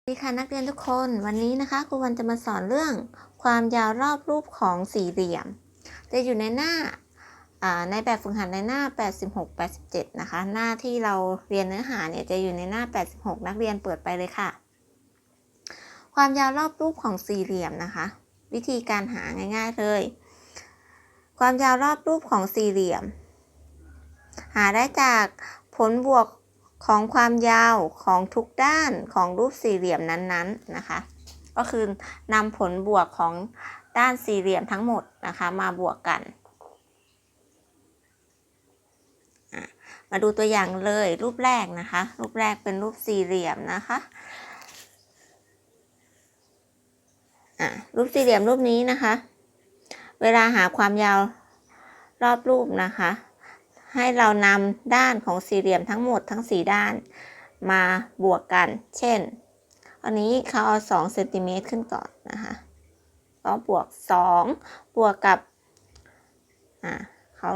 สวัสดีค่ะนักเรียนทุกคนวันนี้นะคะครูวันจะมาสอนเรื่องความยาวรอบรูปของสี่เหลี่ยม จะอยู่ในหน้าอ่าในแบบฝึกหัดในหน้า 86 87 นะคะ หน้าที่เราเรียนเนื้อหาเนี่ยจะอยู่ในหน้า 86 นักเรียนเปิดไปเลยค่ะ ความยาวรอบรูปของสี่เหลี่ยมนะคะ วิธีการหาง่าย ๆเลย ความยาวรอบรูปของสี่เหลี่ยม หาได้จากผลบวก ของความยาวของทุกด้านของรูปสี่เหลี่ยมนั้นๆนะคะ ก็คือนำผลบวกของด้านสี่เหลี่ยมทั้งหมดนะคะ มาบวกกัน มาดูตัวอย่างเลยรูปแรกนะคะ รูปแรกเป็นรูปสี่เหลี่ยมนะคะรูปสี่เหลี่ยมรูปนี้นะคะ เวลาหาความยาวรอบรูปนะคะ ให้เรานำด้านของสี่เหลี่ยมทั้งหมดทั้ง 4 ด้าน มาบวกกัน เช่น อันนี้เขาเอา2เซนติเมตรขึ้นก่อนนะคะก็บวก 2 บวกกับอ่าเขา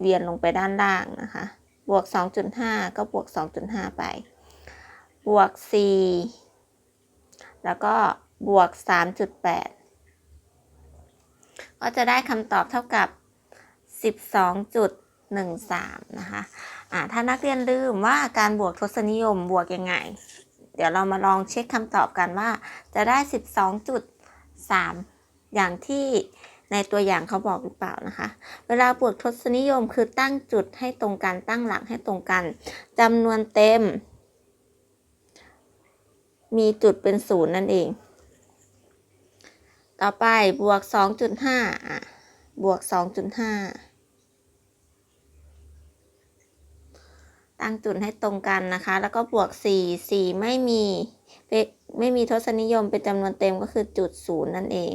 เวียนลงไปด้านล่างนะคะ บวก 2.5 ก็บวก 2.5 ไป บวก 4 แล้วก็บวก 3.8 ก็จะได้คำตอบเท่ากับ 12จุด 13 นะคะอ่าถ้านักเรียนลืมว่าการบวกทศนิยมบวกยังไง เดี๋ยวเรามาลองเช็คคำตอบกันว่า จะได้ 12.3 อย่างที่ในตัวอย่างเขาบอกหรือเปล่านะคะ เวลาบวกทศนิยมคือตั้งจุดให้ตรงกันตั้งหลักให้ตรงกันจำนวนเต็ม มีจุดเป็นศูนย์นั่นเอง ต่อไปบวก 2.5บวก 2.5 ตั้งจุดให้ตรงกันนะคะ แล้วก็บวก 4 4 ไม่มีไม่มีทศนิยมเป็นจำนวนเต็มก็คือจุดศูนย์นั่นเอง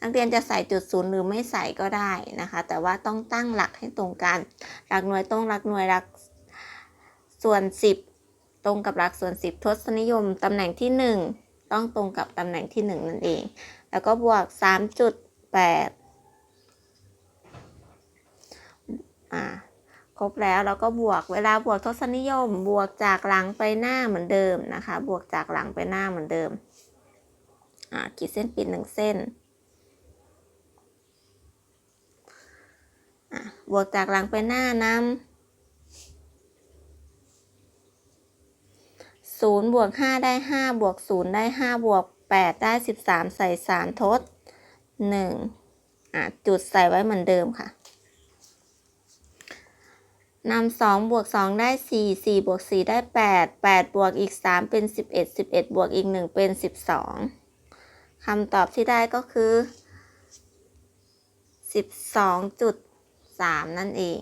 นักเรียนจะใส่จุดศูนย์หรือไม่ใส่ก็ได้นะคะ แต่ว่าต้องตั้งหลักให้ตรงกัน หลักหน่วยตรงหลักหน่วยหลักส่วน 10 ตรงกับหลักส่วน 10 ทศนิยมตำแหน่งที่ 1 ต้องตรงกับตำแหน่งที่ 1 นั่นเอง แล้วก็บวก 3.8อ่า ครบแล้วเราก็บวกเวลาบวกทศนิยม บวกจากหลังไปหน้าเหมือนเดิมนะคะ บวกจากหลังไปหน้าเหมือนเดิมอ่าขีดเส้นปิดหนึ่งเส้นอะบวกจากหลังไปหน้านำศูนย์บวกห้าได้ห้าบวกศูนย์ได้ห้าบวกแปดได้สิบสามใส่สามทดหนึ่งอะจุดใส่ไว้เหมือนเดิมค่ะ นำสองบวกสองได้สี่สี่บวกสี่ได้แปดแปดบวกอีกสามเป็นสิบเอ็ดสิบเอ็ดบวกอีกหนึ่งเป็นสิบสองคำตอบที่ได้ก็คือสิบสองจุดสามนั่นเอง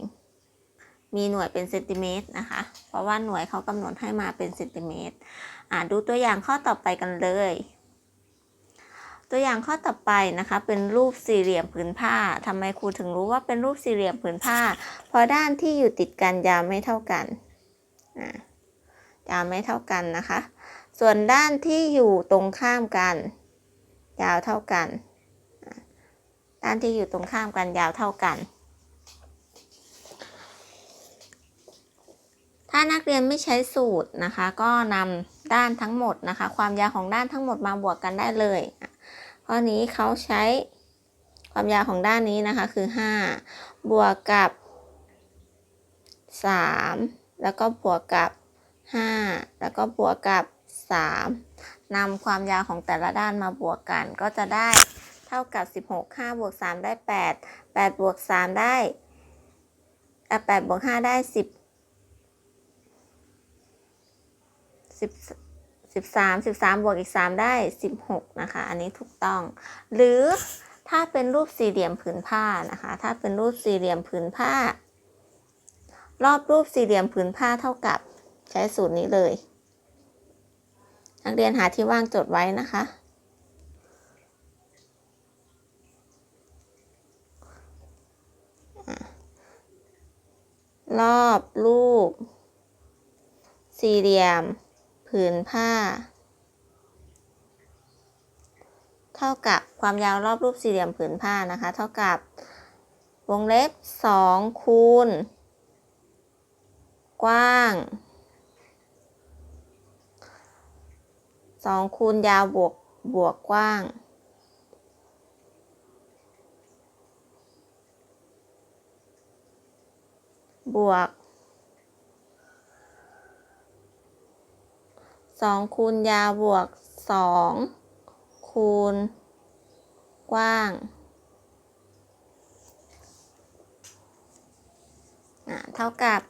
มีหน่วยเป็นเซนติเมตรนะคะ เพราะว่าหน่วยเขากำหนดให้มาเป็นเซนติเมตรอ่าดูตัวอย่างข้อต่อไปกันเลย ตัวอย่างข้อต่อไปนะคะ เป็นรูปสี่เหลี่ยมผืนผ้าทำไมครูถึงรู้ว่าเป็นรูปสี่เหลี่ยมผืนผ้า เพราะด้านที่อยู่ติดกันยาวไม่เท่ากันยาวไม่เท่ากันนะคะ ส่วนด้านที่อยู่ตรงข้ามกัน ยาวเท่ากัน ด้านที่อยู่ตรงข้ามกันยาวเท่ากัน ถ้านักเรียนไม่ใช้สูตรนะคะ ก็นำด้านทั้งหมดนะคะ ความยาวของด้านทั้งหมดมาบวกกันได้เลย ข้อนี้เขาใช้ความยาวของด้านนี้นะคะคือ 5 บวกกับ 3 แล้วก็บวกกับ 5 แล้วก็บวกกับ 3นำความยาวของแต่ละด้านมาบวกกัน ก็จะได้เท่ากับ 16 5บวก3ได้ 8 8บวก3ได้8บวก5ได้ 10 10 13 13 บวกอีก 3 ได้ 16 นะคะ อันนี้ถูกต้อง หรือถ้าเป็นรูปสี่เหลี่ยมผืนผ้านะคะ ถ้าเป็นรูปสี่เหลี่ยมผืนผ้า รอบรูปสี่เหลี่ยมผืนผ้าเท่ากับใช้สูตรนี้เลย นักเรียนหาที่ว่างจดไว้นะคะ รอบรูปสี่เหลี่ยม ผืนผ้า เท่ากับความยาวรอบรูปสี่เหลี่ยมผืนผ้านะคะ เท่ากับวงเล็บ2คูณกว้างสองคูณยาวบวกบวกกว้าง บวก สองคูณยาวบวกสองคูณ กว้างเท่ากับ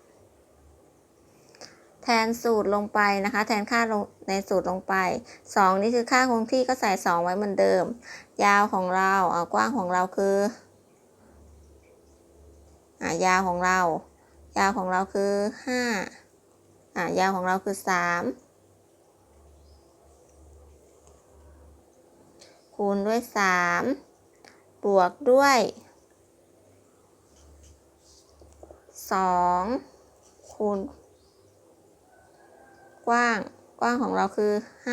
แทนสูตรลงไปนะคะ แทนค่าลงในสูตรลงไป 2 นี่คือค่าคงที่ก็ใส่ 2 ไว้เหมือนเดิม ยาวของเราเอากว้างของเราคืออ่ายาวของเรา ยาวของเราคือ 5อ่ายาวของเราคือ 3 คูณด้วย 3 บวกด้วย 2 คูณ กว้าง กว้างของเราคือ 5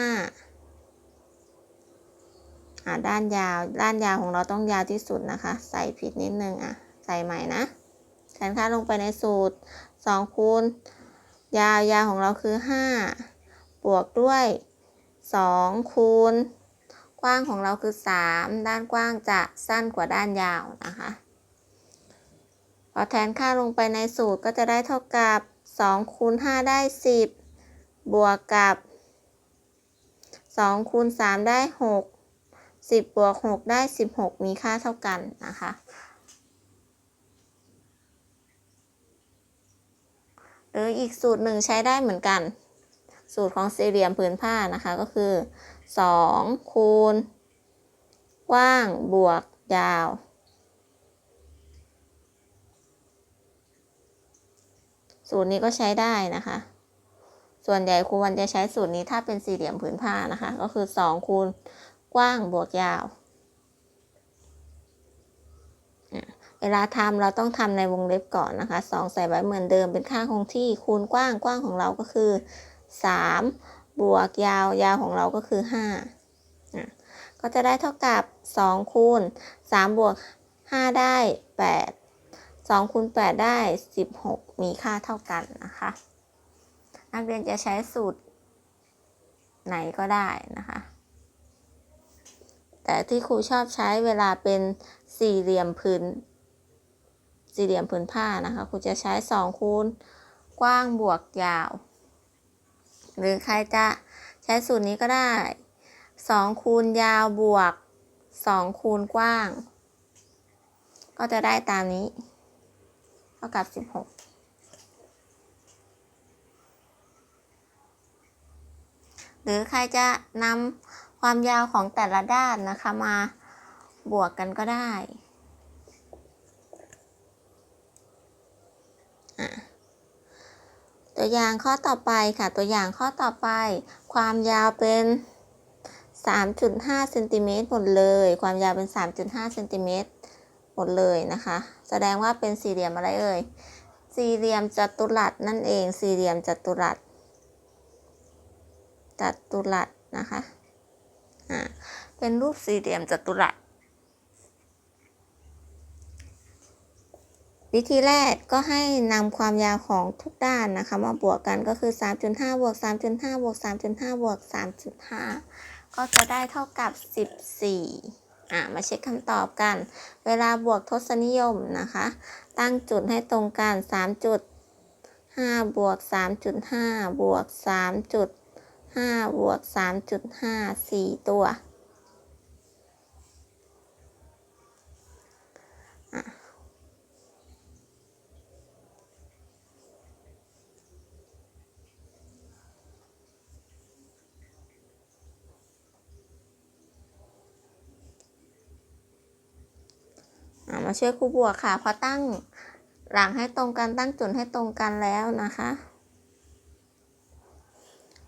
อ่าด้านยาว ด้านยาวของเราต้องยาวที่สุดนะคะ ใส่ผิดนิดนึงอะ ใส่ใหม่นะแทนค่าลงไปในสูตร 2 คูณ ยาวยาวของเราคือ 5 บวกด้วย 2 คูณ กว้างของเราคือ 3 ด้านกว้างจะสั้นกว่าด้านยาวนะคะพอแทนค่าลงไปในสูตรก็จะได้เท่ากับ2คูณ5ได้ 10 บวกกับ2คูณ3ได้ 6 10บวก6ได้ 16 มีค่าเท่ากันนะคะหรืออีกสูตรหนึ่งใช้ได้เหมือนกัน สูตรของสี่เหลี่ยมผืนผ้านะคะก็คือ 2 คูณ กว้างบวกยาว สูตรนี้ก็ใช้ได้นะคะ ส่วนใหญ่ครูวันจะใช้สูตรนี้ถ้าเป็นสี่เหลี่ยมผืนผ้านะคะ ก็คือ 2 คูณ กว้างบวกยาว เวลาทำเราต้องทำในวงเล็บก่อนนะคะ 2 ใส่ไว้เหมือนเดิมเป็นค่าคงที่คูณกว้างกว้างของเราก็คือ 3 บวกยาวยาวของเราก็คือ5อะก็จะได้เท่ากับ 2 คูณ 3 บวก 5 ได้ 8 2 คูณ 8 ได้ 16 มีค่าเท่ากันนะคะ นักเรียนจะใช้สูตรไหนก็ได้นะคะ แต่ที่ครูชอบใช้เวลาเป็นสี่เหลี่ยมพื้นสี่เหลี่ยมพื้นผ้านะคะครูจะใช้สองคูณกว้างบวกยาว หรือใครจะใช้สูตรนี้ก็ได้สองคูณยาวบวกสองคูณกว้าง ก็จะได้ตามนี้ เท่ากับสิบหกหรือใครจะนำความยาวของแต่ละด้านนะคะมาบวกกันก็ได้อะ ตัวอย่างข้อต่อไปค่ะ ตัวอย่างข้อต่อไป ความยาวเป็น 3.5เซนติเมตรหมดเลย ความยาวเป็น 3.5เซนติเมตรหมดเลยนะคะ แสดงว่าเป็นสี่เหลี่ยมอะไรเอ่ย สี่เหลี่ยมจัตุรัสนั่นเอง สี่เหลี่ยมจัตุรัส จัตุรัสนะคะ อ่า เป็นรูปสี่เหลี่ยมจัตุรัส วิธีแรกก็ให้นำความยาวของทุกด้านนะคะ มาบวกกันก็คือ 3.5 บวก 3.5 บวก 3.5 บวก 3.5 ก็จะได้เท่ากับ 14 อ่ามาเช็คคำตอบกัน เวลาบวกทศนิยมนะคะ ตั้งจุดให้ตรงกัน 3.5 บวก 3.5 บวก 3. ห้าบวกสามจุดห้าสี่ตัว มาช่วยครูบวกค่ะ พอตั้งหลังให้ตรงกันตั้งจุดให้ตรงกันแล้วนะคะ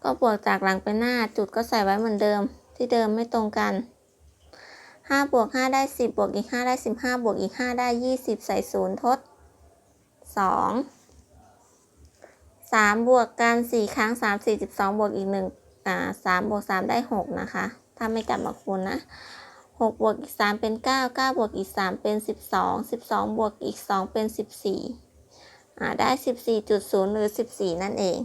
ก็บวกจากหลังไปหน้าจุดก็ใส่ไว้เหมือนเดิม ที่เดิมไม่ตรงกัน5บวก5ได้ 10 บวกอีก 5 ได้ 15 บวกอีก 5 ได้ 20 ใส่ศูนย์ทด 2 3 บวกกัน 4 ครั้ง 3 42 บวกอีก1อ่า3บวก 3 ได้ 6 นะคะ ถ้าไม่กลับมาคูณนะ 6บวกอีก 3 เป็น 9 9บวกอีก 3 เป็น 12 12 บวกอีก 2 เป็น 14อ่าได้ 14.0 หรือ 14 นั่นเอง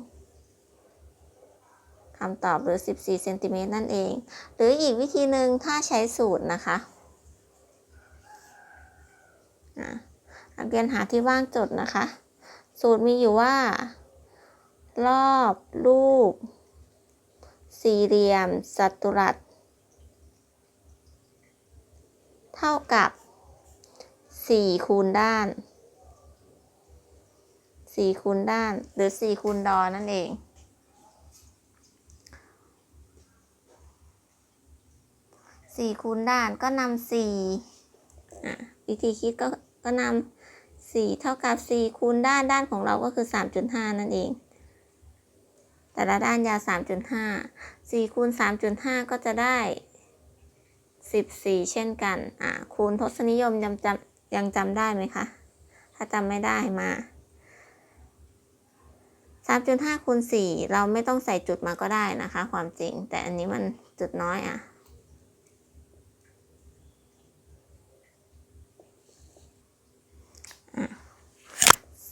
คำตอบหรือ 14เซนติเมตรนั่นเอง หรืออีกวิธีหนึ่งถ้าใช้สูตรนะคะอะนักเรียนหาที่ว่างจดนะคะ สูตรมีอยู่ว่า รอบรูป สี่เหลี่ยม จัตุรัส เท่ากับ4คูณด้าน4คูณด้าน หรือ4คูณดอนั่นเอง สี่คูณด้านก็นำสี่อะวิธีคิดก็ก็นำสี่เท่ากับสี่คูณด้านด้านของเราก็คือสามจุดห้านั่นเอง แต่ละด้านยาวสามจุดห้าสี่คูณสามจุดห้าก็จะได้ สิบสี่เช่นกัน อะคูณทศนิยมยังจำยังจำได้ไหมคะ ถ้าจำไม่ได้มาสามจุดห้าคูณสี่เราไม่ต้องใส่จุดมาก็ได้นะคะ ความจริง แต่อันนี้มันจุดน้อยอะ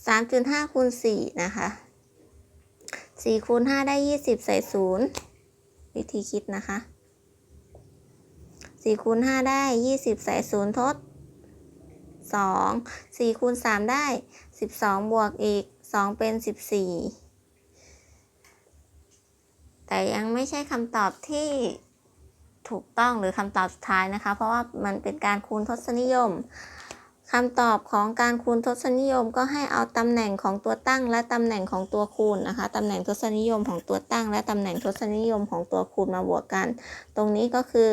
สามจุดห้าคูณสี่นะคะสี่คูณห้าได้ยี่สิบใส่ศูนย์วิธีคิดนะคะ สี่คูณห้าได้ยี่สิบใส่ศูนย์ทดสองสี่คูณสามได้สิบสองบวกอีกสองเป็นสิบสี่แต่ยังไม่ใช่คำตอบที่ถูกต้องหรือคำตอบสุดท้ายนะคะ เพราะว่ามันเป็นการคูณทศนิยมคำตอบของการคูณทศนิยมก็ให้เอาตำแหน่งของตัวตั้งและตำแหน่งของตัวคูณนะคะตำแหน่งทศนิยมของตัวตั้ง และตำแหน่งทศนิยมของตัวคูณมาบวกกัน ตรงนี้ก็คือ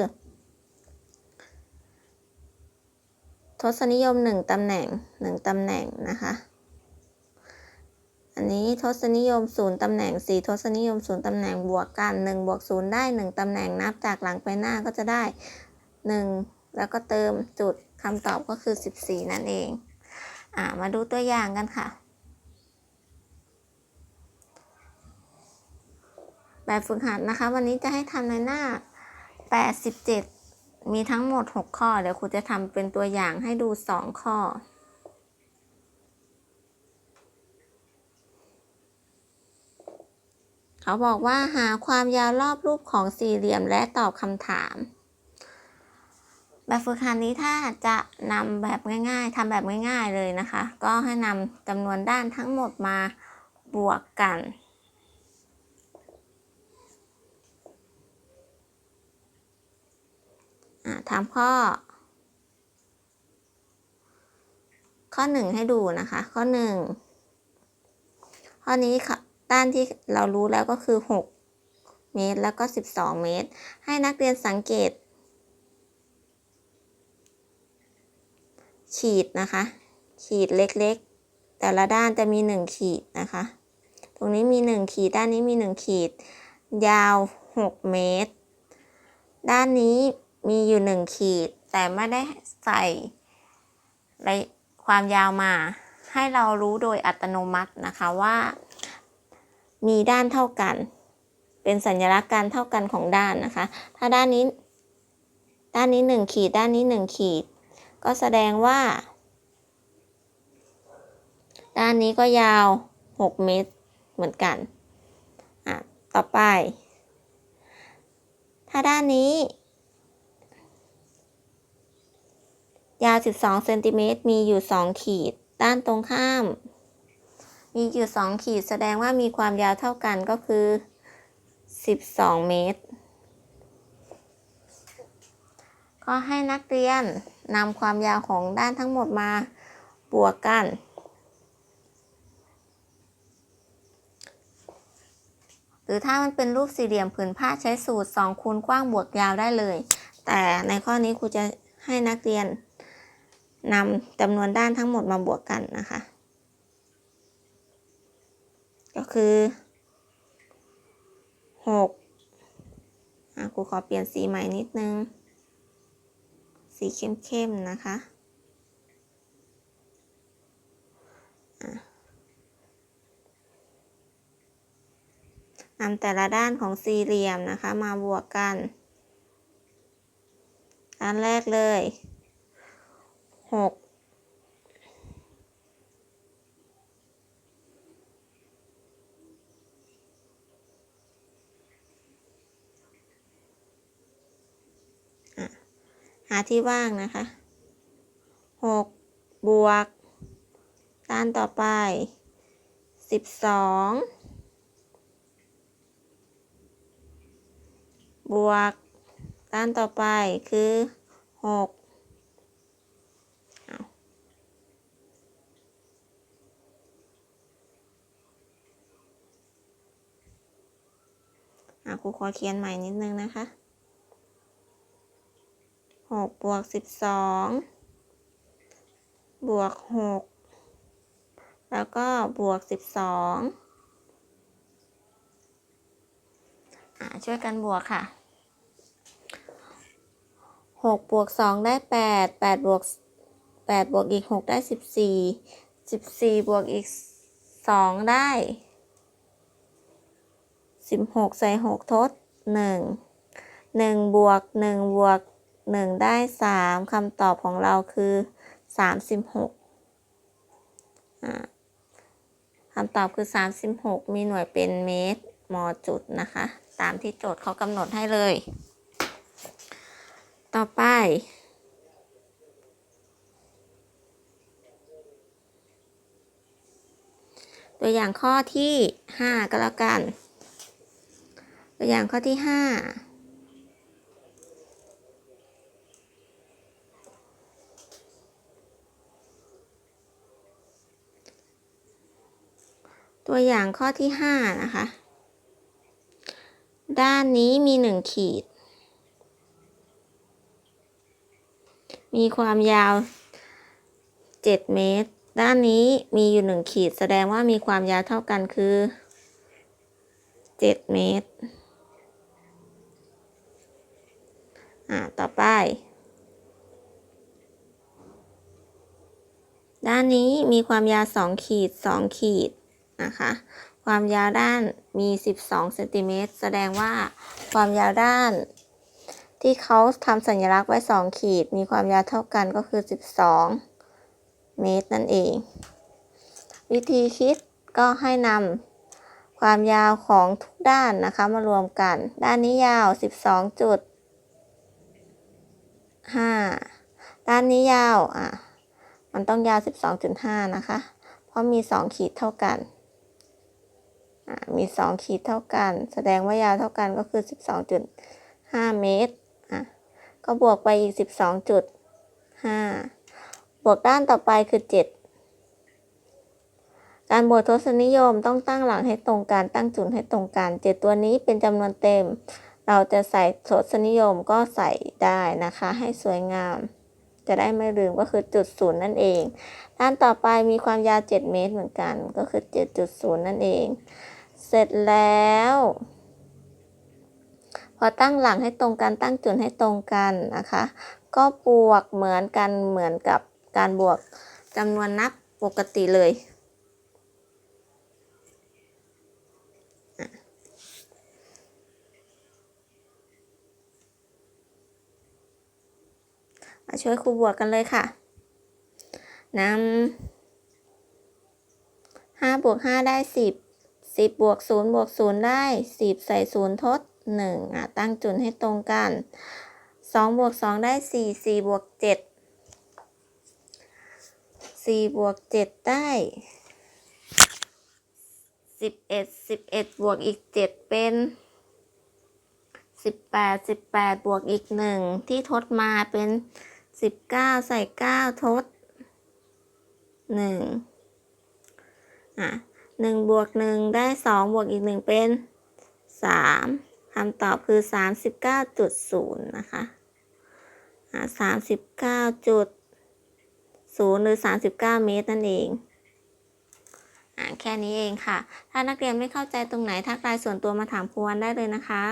ทศนิยม 1ตำแหน่ง 1ตำแหน่งนะคะ อันนี้ทศนิยม 0ตำแหน่ง 4 ทศนิยม 0ตำแหน่งบวกกัน1บวก0ได้ 1ตำแหน่งนับจากหลังไปหน้าก็จะได้ 1 แล้วก็เติมจุดคำตอบก็คือ 14 นั่นเองอ่ามาดูตัวอย่างกันค่ะ แบบฝึกหัดนะคะ วันนี้จะให้ทำในหน้า 87 มีทั้งหมด 6 ข้อ เดี๋ยวครูจะทำเป็นตัวอย่างให้ดู 2 ข้อ เขาบอกว่าหาความยาวรอบรูปของสี่เหลี่ยมและตอบคำถาม แบบฝึกหัดนี้ถ้าจะนำแบบง่ายๆทำแบบง่ายๆเลยนะคะ ก็ให้นำจำนวนด้านทั้งหมดมาบวกกัน ทำข้อ ข้อหนึ่งให้ดูนะคะ ข้อหนึ่งข้อนี้ค่ะด้านที่เรารู้แล้วก็คือ 6 เมตรแล้วก็ 12 เมตร ให้นักเรียนสังเกต ขีดนะคะ ขีดเล็กๆ แต่ละด้านจะมี 1 ขีดนะคะ ตรงนี้มี 1 ขีด ด้านนี้มี 1 ขีด ยาว 6 เมตร ด้านนี้ มีอยู่1ขีด แต่ไม่ได้ใส่ความยาวมา ให้เรารู้โดยอัตโนมัตินะคะว่า มีด้านเท่ากัน เป็นสัญลักษณ์การเท่ากันของด้านนะคะ ถ้าด้านนี้ ด้านนี้หนึ่งขีด ด้านนี้หนึ่งขีด ก็แสดงว่า ด้านนี้ก็ยาว 6 เมตรเหมือนกัน อะ ต่อไป ถ้าด้านนี้ ยาว 12เซนติเมตรมีอยู่ 2 ขีด ด้านตรงข้าม มีอยู่สองขีด แสดงว่ามีความยาวเท่ากันก็คือ 12 เมตร ก็ให้นักเรียนนำความยาวของด้านทั้งหมดมาบวกกัน หรือถ้ามันเป็นรูปสี่เหลี่ยมผืนผ้าใช้สูตร2คูณกว้างบวกยาวได้เลย แต่ในข้อนี้ครูจะให้นักเรียน นำจำนวนด้านทั้งหมดมาบวกกันนะคะ ก็คือหกอะครูขอเปลี่ยนสีใหม่นิดนึง สีเข้มๆนะคะนำแต่ละด้านของสี่เหลี่ยมนะคะ มาบวกกันด้านแรกเลย หกหาที่ว่างนะคะหกบวก ต้านต่อไปสิบสองบวก ต้านต่อไปคือหก ขอเขียนใหม่นิดนึงนะคะหกบวกสิบสองบวกหกแล้วก็บวกสิบสองช่วยกันบวกค่ะหกบวกสองได้แปดแปดบวกแปดบวกอีกหกได้สิบสี่สิบสี่บวกอีกสองได้ สิบหกใส่หกทดหนึ่งหนึ่งบวกหนึ่งบวกหนึ่งได้สามคำตอบของเราคือสามสิบหกคำตอบคือ 36 มีหน่วยเป็นเมตรมจุดนะคะ ตามที่โจทย์เขากำหนดให้เลย ต่อไปตัวอย่างข้อที่ 5 ก็แล้วกัน ตัวอย่างข้อที่5ตัวอย่างข้อที่5นะคะ ด้านนี้มี1ขีด มีความยาว7เมตร ด้านนี้มีอยู่1ขีด แสดงว่ามีความยาวเท่ากันคือ7เมตร อ่าต่อไป ด้านนี้มีความยาว 2 ขีด 2 ขีดนะคะ ความยาวด้านมี 12เซนติเมตรแสดงว่าความยาวด้าน ที่เขาทำสัญลักษณ์ไว้ 2 ขีด มีความยาวเท่ากันก็คือ 12 เมตรนั่นเอง วิธีคิดก็ให้นำความยาวของทุกด้านนะคะมารวมกัน ด้านนี้ยาว 12 จุด 5ด้านนี้ยาวอะมันต้องยาว 12.5 นะคะ เพราะมี 2 ขีดเท่ากันมี 2 ขีดเท่ากัน แสดงว่ายาวเท่ากันก็คือ 12.5 เมตรอะก็บวกไปอีก 12.5 บวกด้านต่อไปคือ 7 การบวกทศนิยมต้องตั้งหลังให้ตรงกันตั้งจุดให้ตรงกัน 7 ตัวนี้เป็นจำนวนเต็ม เราจะใส่ทศนิยมก็ใส่ได้นะคะ ให้สวยงาม จะได้ไม่ลืมก็คือจุดศูนย์นั่นเอง ด้านต่อไปมีความยาว 7 เมตรเหมือนกัน ก็คือ 7.0 นั่นเอง เสร็จแล้ว พอตั้งหลังให้ตรงกันตั้งจุดให้ตรงกันนะคะ ก็บวกเหมือนกันเหมือนกับการบวกจำนวนนับปกติเลย ช่วยครูบวกกันเลยค่ะนำห้าบวกห้าได้สิบสิบบวกศูนย์บวกศูนย์ได้สิบใส่ศูนย์ทดหนึ่งอะตั้งจุดให้ตรงกันสองบวกสองได้สี่สี่บวกเจ็ดสี่บวกเจ็ดได้สิบเอ็ดสิบเอ็ดบวกอีกเจ็ดเป็นสิบแปดสิบแปดบวกอีกหนึ่งที่ทดมาเป็น สิบเก้าใส่เก้าทดหนึ่งอะหนึ่งบวกหนึ่งได้สองบวกอีกหนึ่งเป็นสามคำตอบคือสามสิบเก้าจุดศูนย์นะคะอะสามสิบเก้าจุดศูนย์หรือสามสิบเก้าเมตรนั่นเองอะแค่นี้เองค่ะ ถ้านักเรียนไม่เข้าใจตรงไหนทักไลน์ส่วนตัวมาถามครูวันได้เลยนะคะ